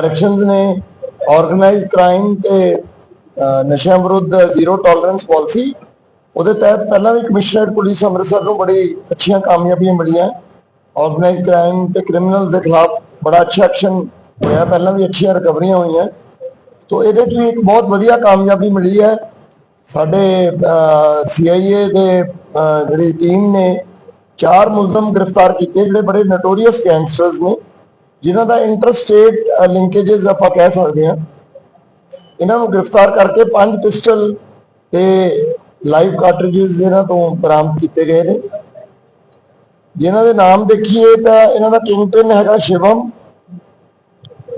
Directions ਨੇ organised crime ਤੇ ਨਸ਼ਿਆਂ ਵਿਰੁੱਧ ਜ਼ੀਰੋ ਟੋਲਰੈਂਸ ਪਾਲਿਸੀ ਉਹਦੇ ਤਹਿਤ ਪਹਿਲਾਂ ਵੀ ਕਮਿਸ਼ਨਰੇਟ ਪੁਲਿਸ ਅੰਮ੍ਰਿਤਸਰ ਨੂੰ ਬੜੀ ਅੱਛੀਆਂ ਕਾਮਯਾਬੀਆਂ ਮਿਲੀਆਂ। ਆਰਗੇਨਾਈਜ਼ਡ ਕ੍ਰਾਈਮ ਤੇ ਕ੍ਰਿਮੀਨਲ ਦੇ ਖਿਲਾਫ ਬੜਾ ਅੱਛਾ ਐਕਸ਼ਨ ਹੋਇਆ, ਪਹਿਲਾਂ ਵੀ ਅੱਛੀਆਂ ਰਿਕਵਰੀਆਂ ਹੋਈਆਂ। ਤੋ ਇਹਦੇ 'ਚ ਵੀ ਇੱਕ ਬਹੁਤ ਵਧੀਆ ਕਾਮਯਾਬੀ ਮਿਲੀ ਹੈ। ਸਾਡੇ ਸੀਆਈਏ ਦੇ ਜਿਹੜੀ ਟੀਮ ਨੇ, ਚਾਰ ਮੁਲਜ਼ਮ ਗ੍ਰਿਫਤਾਰ ਕੀਤੇ, ਜਿਹੜੇ ਬੜੇ ਨਟੋਰੀਅਸ ਗੈਂਗਸਟਰਸ ਨੇ। ਜਿਨ੍ਹਾਂ ਦਾ ਇੰਟਰਸਟੇਟ ਲਿੰਕੇजेस ਆਪਾਂ ਕਹਿ ਸਕਦੇ ਹਾਂ, ਇਹਨਾਂ ਨੂੰ ਗ੍ਰਿਫਤਾਰ ਕਰਕੇ ਪੰਜ ਪਿਸਟਲ ਤੇ ਲਾਈਵ ਕਾਰਟ੍ਰਿਜਸ ਇਹਨਾਂ ਤੋਂ ਬਰਾਮਦ ਕੀਤੇ ਗਏ ਨੇ। ਜਿਨ੍ਹਾਂ ਦੇ ਨਾਮ ਦੇਖੀਏ ਤਾਂ ਇਹਨਾਂ ਦਾ ਕਿੰਗ ਹੈਗਾ ਸ਼ਿਵਮ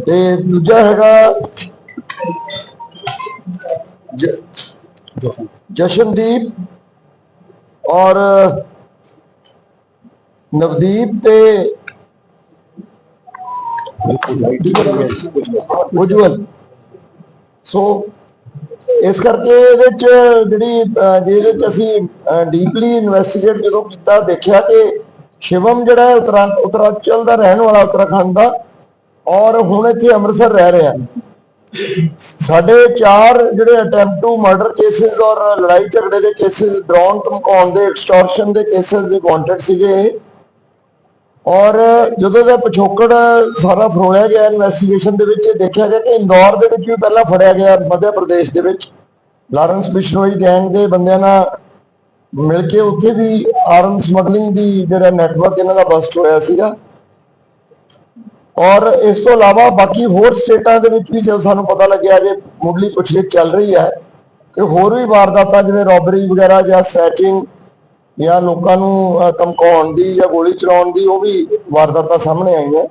ਤੇ ਦੂਜਾ ਹੈਗਾ ਜਸ਼ਨਦੀਪ ਔਰ ਨਵਦੀਪ ਤੇ ਉਜਵਲ। ਸੋ ਇਸ ਕਰਕੇ ਇਹਦੇ ਚ ਜਿਹੜੀ ਜਿਹਦੇ ਚ ਅਸੀਂ ਡੀਪਲੀ ਇਨਵੈਸਟੀਗੇਟ ਜਦੋਂ ਕੀਤਾ, ਦੇਖਿਆ ਕਿ ਸ਼ਿਵਮ ਜਿਹੜਾ ਹੈ ਉਤਰਾਂਚਲ ਦਾ ਰਹਿਣ ਵਾਲਾ ਉਤਰਾਖੰਡ ਦਾ, ਔਰ ਹੁਣ ਇੱਥੇ ਅੰਮ੍ਰਿਤਸਰ ਰਹਿ ਰਿਹਾ। ਸਾਡੇ ਚਾਰ ਜਿਹੜੇ ਅਟੈਂਪਟ ਟੂ ਮਰਡਰ ਕੇਸਿਸ ਔਰ ਲੜਾਈ ਝਗੜੇ ਦੇ ਕੇਸਿਸ ਡਰਾਉਣ ਧਮਕਾਉਣ ਦੇ ਐਕਸਟੋਰਸ਼ਨ ਦੇ ਕੇਸਿਸ ਦੇ ਵਾਂਟਡ ਸੀਗੇ ਔਰ ਜਦੋਂ ਦਾ ਪਿਛੋਕੜ ਸਾਰਾ ਫਰੋਲਿਆ ਗਿਆ ਇਨਵੈਸਟੀਗੇਸ਼ਨ ਦੇ ਵਿੱਚ ਇਹ ਦੇਖਿਆ ਗਿਆ ਕਿ ਇੰਦੌਰ ਦੇ ਵਿੱਚ ਵੀ ਪਹਿਲਾਂ ਫੜਿਆ ਗਿਆ, ਮੱਧ ਪ੍ਰਦੇਸ਼ ਦੇ ਵਿੱਚ। ਲਾਰੈਂਸ ਬਿਸ਼ਨੋਈ ਗੈਂਗ ਦੇ ਬੰਦਿਆਂ ਨਾਲ ਮਿਲ ਕੇ ਉੱਥੇ ਵੀ ਆਰਮ ਸਮਗਲਿੰਗ ਦੀ ਜਿਹੜਾ ਨੈਟਵਰਕ ਇਹਨਾਂ ਦਾ ਬਸਟ ਹੋਇਆ ਸੀਗਾ। ਔਰ ਇਸ ਤੋਂ ਇਲਾਵਾ ਬਾਕੀ ਹੋਰ ਸਟੇਟਾਂ ਦੇ ਵਿੱਚ ਵੀ ਜਦੋਂ ਸਾਨੂੰ ਪਤਾ ਲੱਗਿਆ ਜੇ ਮੁੱਢਲੀ ਪੁੱਛਗਿੱਛ ਚੱਲ ਰਹੀ ਹੈ ਕਿ ਹੋਰ ਵੀ ਵਾਰਦਾਤਾਂ ਜਿਵੇਂ ਰੋਬਰੀ ਵਗੈਰਾ ਜਾਂ ਸੈਚਿੰਗ ਜਾਂ ਲੋਕਾਂ ਨੂੰ ਧਮਕਾਉਣ ਦੀ ਜਾਂ ਗੋਲੀ ਚਲਾਉਣ ਦੀ ਉਹ ਵੀ ਵਾਰਦਾਤਾਂ ਸਾਹਮਣੇ ਆਈਆਂ।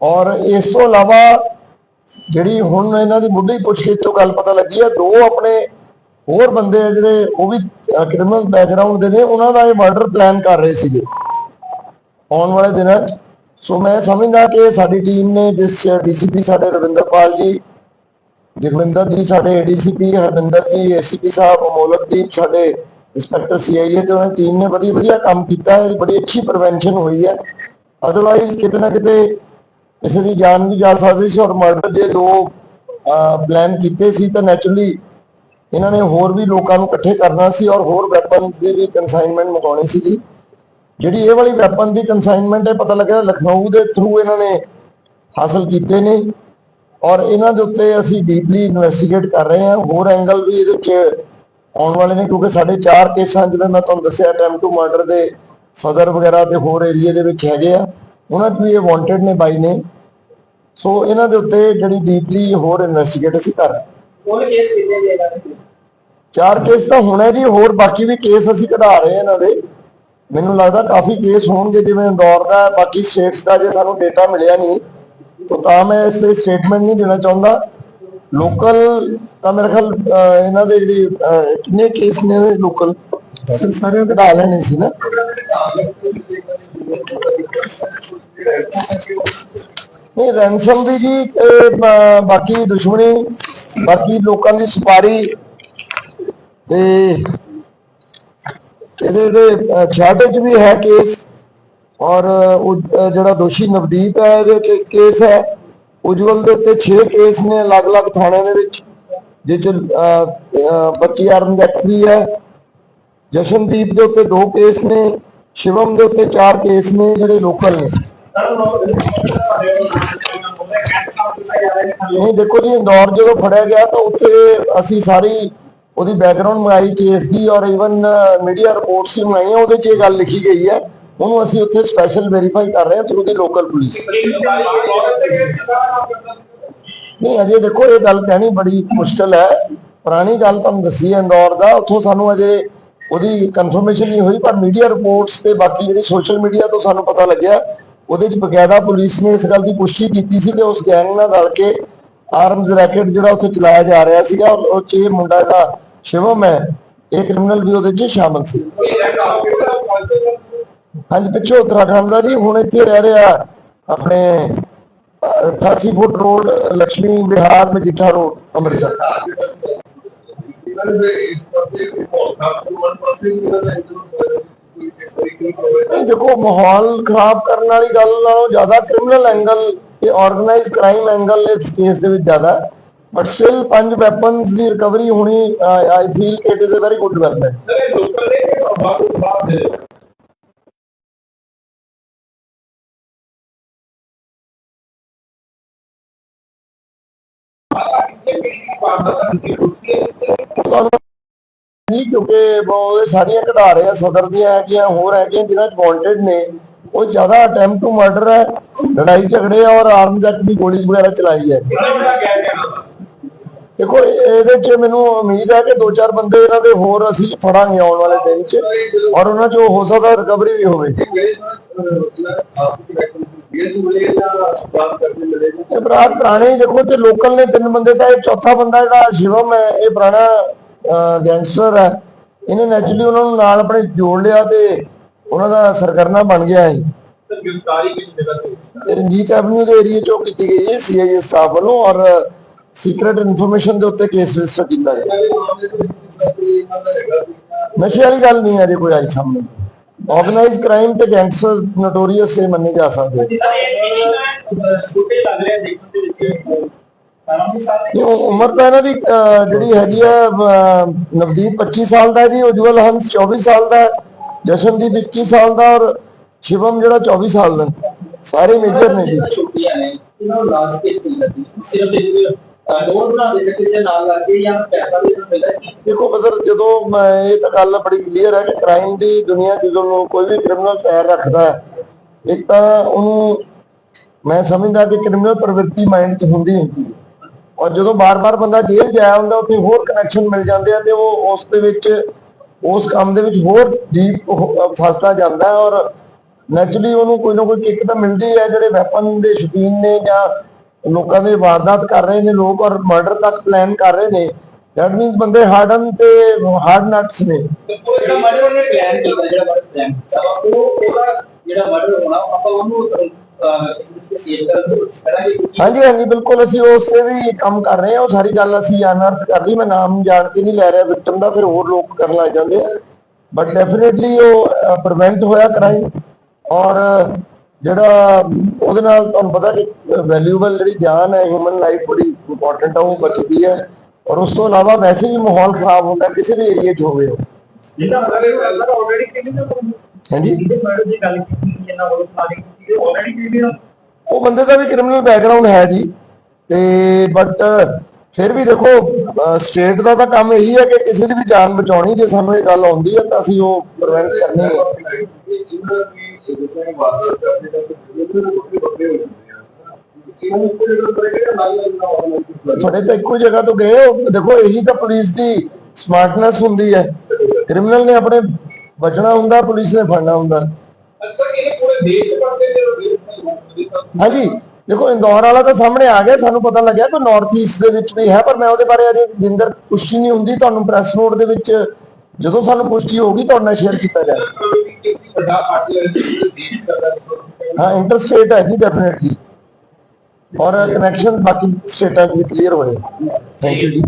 ਔਰ ਇਸ ਤੋਂ ਇਲਾਵਾ ਜਿਹੜੀ ਹੁਣ ਇਹਨਾਂ ਦੀ ਮੁੱਢਲੀ ਪੁੱਛਗਿੱਛ ਤੋਂ ਗੱਲ ਪਤਾ ਲੱਗੀ ਹੈ, ਦੋ ਆਪਣੇ ਹੋਰ ਬੰਦੇ ਜਿਹੜੇ ਉਹ ਵੀ ਕ੍ਰਿਮੀਨਲ ਬੈਕਗ੍ਰਾਉਂਡ ਦੇ ਨੇ, ਉਹਨਾਂ ਦਾ ਇਹ ਮਰਡਰ ਪਲਾਨ ਕਰ ਰਹੇ ਸੀਗੇ ਆਉਣ ਵਾਲੇ ਦਿਨਾਂ 'ਚ। ਸੋ ਮੈਂ ਸਮਝਦਾ ਕਿ ਸਾਡੀ ਟੀਮ ਨੇ ਜਿਸ ਡੀਸੀਪੀ ਸਾਡੇ ਰਵਿੰਦਰਪਾਲ ਜੀ, ਜਗਵਿੰਦਰ ਜੀ, ਸਾਡੇ ਏਡੀਸੀਪੀ ਹਰਵਿੰਦਰ ਜੀ ਏਸੀਪੀ ਸਾਹਿਬ ਮੋਲਕਦੀਪ ਸਾਡੇ ਇੰਸਪੈਕਟਰ ਸੀਆਈਏ ਤੇ ਉਹਨਾਂ ਦੀ ਟੀਮ ਨੇ ਬੜੀ ਵਧੀਆ ਕੰਮ ਕੀਤਾ ਹੈ ਬੜੀ ਅੱਛੀ ਪ੍ਰੀਵੈਂਸ਼ਨ ਹੋਈ ਹੈ। ਅਦਰਵਾਈਜ਼ ਕਿਤੇ ਨਾ ਕਿਤੇ ਕਿਸੇ ਦੀ ਜਾਨ ਵੀ ਜਾ ਸਕਦੀ ਸੀ ਔਰ ਮਰਡਰ ਜੇ ਦੋ ਪਲਾਨ ਕੀਤੇ ਸੀ ਤਾਂ ਨੈਚੁਰਲੀ ਇਹਨਾਂ ਨੇ ਹੋਰ ਵੀ ਲੋਕਾਂ ਨੂੰ ਇਕੱਠੇ ਕਰਨਾ ਸੀ ਔਰ ਹੋਰ ਵੈਪਨਸ ਦੀ ਵੀ ਕਨਸਾਈਨਮੈਂਟ ਮੰਗਾਉਣੀ ਸੀਗੀ। ਜਿਹੜੀ ਇਹ ਵਾਲੀ ਵੈਪਨ ਦੀ ਕਨਸਾਈਨਮੈਂਟ ਹੈ ਪਤਾ ਲੱਗਿਆ ਲਖਨਊ ਦੇ ਥਰੂ ਇਹਨਾਂ ਨੇ ਹਾਸਲ ਕੀਤੇ ਨੇ ਔਰ ਇਹਨਾਂ ਦੇ ਉੱਤੇ ਅਸੀਂ ਡੀਪਲੀ ਇਨਵੈਸਟੀਗੇਟ ਕਰ ਰਹੇ ਹਾਂ। ਹੋਰ ਐਂਗਲ ਵੀ ਇਹਦੇ ਵਿੱਚ ਆਉਣ ਵਾਲੇ ਨੇ ਕਿਉਂਕਿ ਸਾਡੇ ਚਾਰ ਕੇਸਾਂ ਜਿਵੇਂ ਮੈਂ ਤੁਹਾਨੂੰ ਦੱਸਿਆ ਅਟੈਂਪਟ ਟੂ ਮਰਡਰ ਦੇ ਸਦਰ ਵਗੈਰਾ ਤੇ ਹੋਰ ਏਰੀਆ ਦੇ ਵਿੱਚ ਹੈਗੇ ਆ। ਉਹਨਾਂ 'ਚ ਵੀ ਇਹ ਵਾਂਟਡ ਨੇ ਬਾਈ ਨੇ ਸੋ ਇਹਨਾਂ ਦੇ ਉੱਤੇ ਜਿਹੜੀ ਡੀਪਲੀ ਹੋਰ ਇਨਵੈਸਟੀਗੇਟ ਅਸੀਂ ਕਰ ਰਹੇ ਹਾਂ। ਹੁਣ ਕੇਸ ਕਿੰਨੇ ਦੇ ਇਹਨਾਂ ਦੇ? ਚਾਰ ਕੇਸ ਤਾਂ ਹੋਣਾ ਜੀ ਹੋਰ ਬਾਕੀ ਵੀ ਕੇਸ ਅਸੀਂ ਕਢਾ ਰਹੇ ਹਾਂ ਇਹਨਾਂ ਦੇ। ਮੈਨੂੰ ਲੱਗਦਾ ਕਾਫੀ ਕੇਸ ਹੋਣਗੇ ਜਿਵੇਂ ਇੰਦੌਰ ਦਾ ਬਾਕੀ ਸਟੇਟਸ ਦਾ ਜੇ ਸਾਨੂੰ ਡੇਟਾ ਮਿਲਿਆ ਨਹੀਂ ਤਾਂ ਤਾਂ ਮੈਂ ਇਸ ਸਟੇਟਮੈਂਟ ਨਹੀਂ ਦੇਣਾ ਚਾਹੁੰਦਾ। ਲੋਕਲ ਤਾਂ ਮੇਰੇ ਖਿਆਲ ਅਹ, ਇਹਨਾਂ ਦੇ ਜਿਹੜੀ ਅਹ, ਕਿੰਨੇ ਕੇਸ ਨੇ ਇਹਦੇ ਲੋਕਲ ਸਾਰੇ ਕਢਾ ਲੈਣੇ ਸੀ ਨਾ। ਨਹੀਂ ਰੈਂਸਮ ਦੀ ਜੀ ਤੇ ਬ- ਬਾਕੀ ਦੁਸ਼ਮਣੀ ਬਾਕੀ ਲੋਕਾਂ ਦੀ ਸੁਪਾਰੀ ਤੇ ਇਹਦੇ ਜਿਹੜੇ ਛਾਟੇ ਚ ਵੀ ਹੈ ਕੇਸ ਔਰ ਉਹ ਅਹ ਜਿਹੜਾ ਦੋਸ਼ੀ ਨਵਦੀਪ ਹੈ ਇਹਦੇ ਤੇ ਕੇਸ ਹੈ। ਉਜਵਲ ਦੇ ਉੱਤੇ 6 ਕੇਸ ਨੇ ਅਲੱਗ-ਅਲੱਗ ਥਾਣਿਆਂ ਦੇ ਵਿੱਚ ਜਿਸ ਚ 25 ਆਰਮ ਵੀ ਹੈ, ਜਸ਼ਨਦੀਪ ਦੇ ਉੱਤੇ ਦੋ ਕੇਸ ਨੇ, ਸ਼ਿਵਮ ਦੇ ਉੱਤੇ ਚਾਰ ਕੇਸ ਨੇ, ਜਿਹੜੇ ਲੋਕਲ ਨੇ। ਨਹੀਂ, ਦੇਖੋ ਜੀ, ਇੰਦੌਰ ਜਦੋਂ ਫੜਿਆ ਗਿਆ ਤਾਂ ਉੱਥੇ ਅਸੀਂ ਸਾਰੀ ਉਹਦੀ ਬੈਕਗ੍ਰਾਉਂਡ ਮੰਗਾਈ ਕੇਸ ਦੀ, ਔਰ ਇਵਨ ਮੀਡੀਆ ਰਿਪੋਰਟਸ ਵੀ ਮੰਗਾਈਆਂ, ਉਹਦੇ 'ਚ ਇਹ ਗੱਲ ਲਿਖੀ ਗਈ ਹੈ ਉਹਨੂੰ ਅਸੀਂ ਉੱਥੇ ਸਪੈਸ਼ਲ ਵੈਰੀਫਾਈ ਕਰ ਰਹੇ ਹਾਂ ਥਰੂ ਦੀ ਲੋਕਲ ਪੁਲਿਸ ਨਹੀਂ, ਅਜੇ ਦੇਖੋ, ਇਹ ਗੱਲ ਕਹਿਣੀ ਬੜੀ ਮੁਸ਼ਕਲ ਹੈ। ਪੁਰਾਣੀ ਗੱਲ ਤੁਹਾਨੂੰ ਦੱਸੀ ਹੈ ਇੰਦੌਰ ਦਾ। ਉੱਥੋਂ ਸਾਨੂੰ ਅਜੇ ਉਹਦੀ ਕਨਫਰਮੇਸ਼ਨ ਨਹੀਂ ਹੋਈ, ਪਰ ਮੀਡੀਆ ਰਿਪੋਰਟਸ ਤੇ ਬਾਕੀ ਜਿਹੜੀ ਸੋਸ਼ਲ ਮੀਡੀਆ ਤੋਂ ਸਾਨੂੰ ਪਤਾ ਲੱਗਿਆ, ਉਹਦੇ ਚ ਬਕਾਇਦਾ ਪੁਲਿਸ ਨੇ ਇਸ ਗੱਲ ਦੀ ਪੁਸ਼ਟੀ ਕੀਤੀ ਸੀ ਕਿ ਉਸ ਗੈਂਗ ਨਾਲ ਰਲ ਕੇ ਆਰਮਸ ਰੈਕੇਟ ਜਿਹੜਾ ਉੱਥੇ ਚਲਾਇਆ ਜਾ ਰਿਹਾ ਸੀਗਾ ਔਰ ਉਹ ਚ ਇਹ ਮੁੰਡਾ ਜਿਹੜਾ ਸ਼ਿਵਮ ਹੈ, ਇਹ ਕ੍ਰਿਮੀਨਲ ਵੀ ਉਹਦੇ ਚ ਸ਼ਾਮਲ ਸੀ। ਹਾਂਜੀ, ਪਿੱਛੋਂ ਉੱਤਰਾਖੰਡ ਦਾ ਜੀ, ਹੁਣ ਇੱਥੇ ਰਹਿ ਰਿਹਾ ਆਪਣੇ 88 ਫੁੱਟ ਰੋਡ ਲక్ష్ਮੀ ਵਿਹਾਰ, ਮਜੀਠਾ ਰੋਡ, ਅੰਮ੍ਰਿਤਸਰ। ਇਹ ਦੇਖੋ, ਮਾਹੌਲ ਖਰਾਬ ਕਰਨ ਵਾਲੀ ਗੱਲ ਨਾਲੋਂ ਜ਼ਿਆਦਾ ਕ੍ਰਿਮੀਨਲ ਐਂਗਲ ਇਹ ਆਰਗੇਨਾਈਜ਼ ਕ੍ਰਾਈਮ ਐਂਗਲ ਇਸ ਕੇਸ ਦੇ ਵਿੱਚ ਜ਼ਿਆਦਾ। ਬਟ ਸਟਿਲ ਪੰਜ ਵੈਪਨਸ ਦੀ ਰਿਕਵਰੀ ਹੋਣੀ I feel it is a very good development local ਨੇ ਕਿ ਬਾਹਰ ਨਹੀਂ ਕਿਉਂਕਿ ਉਹ ਸਾਰੀਆਂ ਕਢਾ ਰਹੇ ਆ ਸਦਰ ਦੀਆਂ ਹੈਗੀਆਂ ਹੋਰ ਹੈਗੀਆਂ ਜਿਹਨਾਂ ਚ ਵਾਂਟਡ ਨੇ ਉਹ ਜ਼ਿਆਦਾ ਅਟੈਂਪਟ ਟੂ ਮਰਡਰ ਹੈ ਲੜਾਈ ਝਗੜੇ ਔਰ ਆਰਮਸ ਐਕਟ ਦੀ ਗੋਲੀ ਵਗੈਰਾ ਚਲਾਈ ਹੈ। ਦੇਖੋ ਇਹ- ਇਹਦੇ 'ਚ ਮੈਨੂੰ ਉਮੀਦ ਹੈ ਕਿ ਦੋ ਚਾਰ ਬੰਦੇ ਇਹਨਾਂ ਦੇ ਹੋਰ ਅਸੀਂ ਫੜਾਂਗੇ ਆਉਣ ਵਾਲੇ ਦਿਨ 'ਚ ਔਰ ਉਹਨਾਂ 'ਚੋਂ ਹੋ ਸਕਦਾ ਰਿਕਵਰੀ ਵੀ ਹੋਵੇ। ਇਹ ਬਰਾਤ ਪੁਰਾਣੇ ਹੀ ਦੇਖੋ ਤੇ ਲੋਕਲ ਨੇ ਤਿੰਨ ਬੰਦੇ ਤਾਂ ਇਹ ਚੌਥਾ ਬੰਦਾ ਜਿਹੜਾ ਸ਼ਿਵਮ ਹੈ ਇਹ ਪੁਰਾਣਾ ਗੈਂਗਸਟਰ ਹੈ। ਇਹਨੇ ਨੈਚੁਰਲੀ ਉਹਨਾਂ ਨੂੰ ਨਾਲ ਆਪਣੇ ਜੋੜ ਲਿਆ ਤੇ ਉਹਨਾਂ ਦਾ ਸਰਗਰਨਾ ਬਣ ਗਿਆ ਹੈ ਰਣਜੀਤ ਐਵਨਿਊ ਦੇ ਏਰੀਆ 'ਚੋਂ ਕੀਤੀ ਗਈ ਹੈ ਸੀਆਈਏ ਸਟਾਫ ਵੱਲੋਂ ਔਰ ਸੀਕ੍ਰੀਟ ਇਨਫੋਰਮੇਸ਼ਨ ਦੇ ਉੱਤੇ ਕੇਸ ਰਜਿਸਟਰ ਕੀਤਾ ਗਿਆ। ਨਸ਼ੇ ਵਾਲੀ ਗੱਲ ਨਹੀਂ ਹੈ ਜੇ ਕੋਈ ਆਈ ਸਾਹਮਣੇ। ਆਰਗੇਨਾਈਜ਼ ਕ੍ਰਾਈਮ ਤੇ ਗੈਂਗਸਟਰ ਨੋਟੋਰੀਅਸ ਸੇ ਮੰਨੇ ਜਾ ਸਕਦੇ ਇਹ ਉਮਰ ਤਾਂ ਇਹਨਾਂ ਦੀ ਜਿਹੜੀ ਹੈਗੀ ਹੈ ਅਹ, ਨਵਦੀਪ 25 ਸਾਲ ਦਾ ਜੀ ਉਜਵਲ ਹੰਸ 24 ਸਾਲ ਦਾ ਜਸ਼ਨਦੀਪ 21 ਸਾਲ ਦਾ ਔਰ ਸ਼ਿਵਮ ਜਿਹੜਾ 24 ਸਾਲ ਦਾ। ਸਾਰੇ ਮੇਜਰ ਨੇ ਜੀ। ਛੋਟੀਆਂ ਨੇ ਇਹਨਾਂ ਨੂੰ ਲਾਜ ਲੱਗੀ ਸਿਰਫ ਇਹ ਡੋਰ ਬਣਾ ਦੇ ਚੱਕਰ ਦੇ ਨਾਲ ਲੱਗ ਕੇ ਜਾਂ ਪੈਸਾ ਵੀ ਇਹਨਾਂ ਮਿਲਦਾ ਕਿ ਦੇਖੋ ਬਦਰ ਜਦੋਂ ਮੈਂ ਇਹ ਤਾਂ ਗੱਲ ਬੜੀ ਕਲੀਅਰ ਹੈ ਕਿ ਕ੍ਰਾਈਮ ਦੀ ਦੁਨੀਆ ਜਦੋਂ ਕੋਈ ਵੀ ਕ੍ਰਿਮੀਨਲ ਪੈਰ ਰੱਖਦਾ ਹੈ, ਇੱਕ ਤਾਂ ਉਹਨੂੰ ਮੈਂ ਸਮਝਦਾ ਕਿ ਕ੍ਰਿਮੀਨਲ ਪ੍ਰਵਿਰਤੀ ਮਾਈਂਡ 'ਚ ਹੁੰਦੀ ਹੁੰਦੀ ਹੈ। ਔਰ ਜਦੋਂ ਬਾਰ-ਬਾਰ ਬੰਦਾ ਜੇਲ੍ਹ ਜਾਇਆ ਹੁੰਦਾ, ਉੱਥੇ ਹੋਰ ਕਨੈਕਸ਼ਨ ਮਿਲ ਜਾਂਦੇ ਆ ਤੇ ਉਹ ਉਸ ਦੇ ਵਿੱਚ, ਉਸ ਕੰਮ ਦੇ ਵਿੱਚ ਹੋਰ ਡੀਪ ਫਸਦਾ ਜਾਂਦਾ ਔਰ ਨੈਚੁਰਲੀ ਉਹਨੂੰ ਕੋਈ ਨਾ ਕੋਈ ਕਿੱਕ ਤਾਂ ਮਿਲਦੀ ਹੈ, ਜਿਹੜੇ ਵੈਪਨ ਦੇ ਸ਼ੌਕੀਨ ਨੇ ਜਾਂ ਲੋਕਾਂ ਦੇ ਵਾਰਦਾਤ ਕਰ ਰਹੇ ਨੇ ਲੋਕ ਔਰ ਮਰਡਰ ਤੱਕ ਪਲਾਨ ਕਰ ਰਹੇ ਨੇ। ਦੈਟ ਮੀਨਸ ਬੰਦੇ ਹਾਰਡਨ ਤੇ ਹਾਰਡ ਨਟਸ ਨੇ। ਉਹ ਜਿਹੜਾ ਮਰਡਰ ਨੇ ਪਲਾਨ ਕੀਤਾ ਜਿਹੜਾ ਮਰਡਰ ਪਲਾਨ ਕੀਤਾ ਵਾ, ਉਹ ਉਹਦਾ ਜਿਹੜਾ ਮਰਡਰ ਹੋਣਾ ਆਪਾਂ ਉਹਨੂੰ ਕਿਸੇ ਸੇਵ ਕਰਨ ਦੀ ਕੋਸ਼ਿਸ਼ ਕਰਾਂਗੇ ਕਿਉਂਕਿ ਹਾਂਜੀ ਹਾਂਜੀ ਬਿਲਕੁਲ ਅਸੀਂ ਉਸੇ ਵੀ ਕੰਮ ਕਰ ਰਹੇ ਹਾਂ। ਉਹ ਸਾਰੀ ਗੱਲ ਅਸੀਂ ਅਨਰਥ ਕਰ ਲਈ ਮੈਂ ਨਾਮ ਜਾਣ ਕੇ ਨਹੀਂ ਲੈ ਰਿਹਾ ਵਿਕਟਮ ਦਾ ਫਿਰ ਹੋਰ ਲੋਕ ਕਰਨ ਲੱਗ ਜਾਂਦੇ ਆ। ਬਟ ਡੈਫੀਨਿਟਲੀ ਉਹ ਪ੍ਰੀਵੈਂਟ ਹੋਇਆ ਕ੍ਰਾਈਮ ਔਰ ਜਿਹੜਾ ਉਹਦੇ ਨਾਲ ਤੁਹਾਨੂੰ ਪਤਾ ਕਿ ਵੈਲਿਊਬਲ ਜਿਹੜੀ ਜਾਨ ਹੈ ਹਿਊਮਨ ਲਾਈਫ ਬੜੀ ਇੰਪੋਰਟੈਂਟ ਆ ਉਹ ਬਚਦੀ ਹੈ। ਔਰ ਉਸ ਤੋਂ ਇਲਾਵਾ ਵੈਸੇ ਵੀ ਮਾਹੌਲ ਖਰਾਬ ਹੁੰਦਾ ਕਿਸੇ ਵੀ ਏਰੀਆ 'ਚ ਹੋਵੇ ਉਹ। ਜਿਹਦਾ ਮਰਡਰ ਆਲਰੇਡੀ ਕਿੰਨੇ ਹਾਂਜੀ? ਜਿਹਦੇ ਮਰਡਰ ਦੀ ਗੱਲ ਕੀਤੀ ਜਿੰਨਾ ਵੱਲੋਂ ਪਲਾਨਿੰਗ ਕੀਤੀ ਆਲਰੇਡੀ ਕਿੰਨੇ ਉਹ ਬੰਦੇ ਦਾ ਵੀ ਕ੍ਰਿਮੀਨਲ ਬੈਕਗ੍ਰਾਉਂਡ ਹੈ ਜੀ। ਤੇ ਬਟ ਫਿਰ ਵੀ ਦੇਖੋ ਸਟੇਟ ਦਾ ਤਾਂ ਕੰਮ ਇਹੀ ਹੈ ਕਿ ਕਿਸੇ ਦੀ ਵੀ ਜਾਨ ਬਚਾਉਣੀ ਜੇ ਸਾਨੂੰ ਇਹ ਗੱਲ ਆਉਂਦੀ ਹੈ ਤਾਂ ਅਸੀਂ ਉਹ ਪ੍ਰੀਵੈਂਟ ਕਰਨੀ ਹੈ। ਤੁਹਾਡੇ ਤਾਂ ਇੱਕੋ ਜਗ੍ਹਾ ਤੋਂ ਗਏ ਹੋ। ਦੇਖੋ ਇਹੀ ਤਾਂ ਪੁਲਿਸ ਦੀ ਸਮਾਰਟਨੈਸ ਹੁੰਦੀ ਹੈ। ਕ੍ਰਿਮੀਨਲ ਨੇ ਆਪਣੇ ਬਚਣਾ ਹੁੰਦਾ ਪੁਲਿਸ ਨੇ ਫੜਨਾ ਹੁੰਦਾ। ਅਕਸਰ ਇਹ ਪੂਰੇ ਦੇਸ਼ ਚ ਪੜਦੇ ਨੇ ਹਾਂਜੀ। ਦੇਖੋ ਇੰਦੌਰ ਵਾਲਾ ਤਾਂ ਸਾਹਮਣੇ ਆ ਗਿਆ, ਸਾਨੂੰ ਪਤਾ ਲੱਗਿਆ ਕਿ ਨਾਰਥ ਈਸਟ ਦੇ ਵਿੱਚ ਵੀ ਹੈ, ਪਰ ਮੈਂ ਉਹਦੇ ਬਾਰੇ ਅਜੇ ਜਿੰਦਰ ਪੁਸ਼ਟੀ ਨਹੀਂ ਹੁੰਦੀ, ਤੁਹਾਨੂੰ ਪ੍ਰੈਸ ਨੋਟ ਦੇ ਵਿੱਚ ਜਦੋਂ ਸਾਨੂੰ ਪੁਸ਼ਟੀ ਹੋਊਗੀ, ਤੁਹਾਡੇ ਨਾਲ ਸ਼ੇਅਰ ਕੀਤਾ ਜਾਏਗਾ ਹਾਂ ਇੰਟਰਸਟੇਟ ਹੈ ਜੀ ਡੈਫੀਨਿਟਲੀ ਔਰ ਕਨੈਕਸ਼ਨ ਬਾਕੀ ਸਟੇਟਾਂ ਵਿੱਚ ਕਲੀਅਰ ਹੋਏ। ਥੈਂਕ ਯੂ ਜੀ।